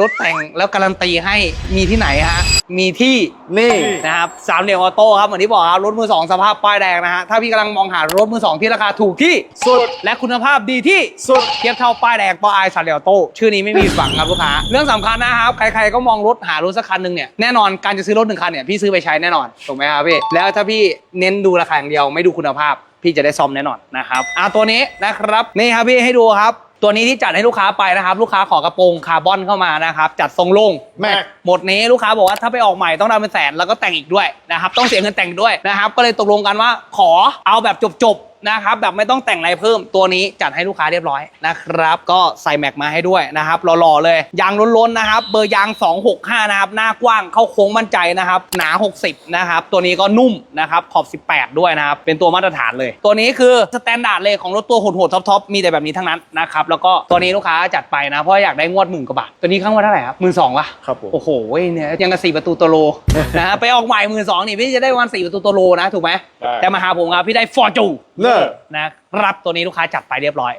รถแต่งแล้วการันตีให้มีที่ไหนฮะ มีที่นี่นะครับสามเหลี่ยมออโต้ครับเหมือนที่บอกครับ รถมือสองสภาพป้ายแดงนะฮะ ถ้าพี่กำลังมองหารถมือสองที่ราคาถูกที่สุด และคุณภาพดีที่สุดเทียบเท่าป้ายแดงป้ายสามเหลี่ยมออโต้ชื่อนี้ไม่มีฝังครับลูกค้า เรื่องสำคัญนะครับ ใครๆก็มองรถหารถสักคันหนึ่งเนี่ยแน่นอนการจะซื้อรถหนึ่งคันเนี่ยพี่ซื้อไปใช้แน่นอนถูกไหมครับพี่แล้วถ้าพี่เน้นดูราคาอย่างเดียวไม่ดูคุณภาพ พี่จะได้ซ่อมแน่นอนนะครับอะตัวนี้นะครับนี่ครับพี่ให้ดูครับ ตัวนี้ที่จัดให้ลูกค้าไปนะครับ ลูกค้าขอกระโปรงคาร์บอนเข้ามานะครับ จัดทรงโล่งแม็ก หมดนี้ลูกค้าบอกว่าถ้าไปออกใหม่ต้องได้เป็นแสนแล้วก็แต่งอีกด้วยนะครับ ต้องเสียเงินแต่งอีกด้วยนะครับ ก็เลยตกลงกันว่าขอเอาแบบจบๆ นะครับแบบไม่ต้องแต่งอะไรเพิ่มตัวนี้จัดให้ลูกค้าเรียบร้อยนะครับ ก็ใส่แม็กมาให้ด้วยนะครับหล่อๆเลยยางล้นๆนะครับ เบอร์ยาง 265 นะครับ หน้ากว้างเข้าโค้งมั่นใจนะครับ หนา 60 นะครับ ตัวนี้ก็นุ่มนะครับขอบ 18 ด้วยนะครับ เป็นตัวมาตรฐานเลย ตัวนี้คือสแตนดาร์ดเลยของรถตัวโหดๆท็อปๆมีแต่แบบนี้ทั้งนั้นนะครับแล้วก็ตัวนี้ลูกค้าจัดไปนะเพราะอยากได้งวดหมื่นกว่าบาทตัวนี้ข้างว่าเท่าไหร่ครับหมื่นสองวะครับผมโอ้โหเนี่ยยังกับสี่ประตูตัวโลนะฮะไปออกใหม่หมื่นสองนี่พี่จะได้วันสี่ประตูตัวโลนะถูกไหมใช่แต่มาหาผมครับพี่ได้ฟอร์จูเลิกนะครับตัวนี้ลูกค้าจัดไปเรียบร้อย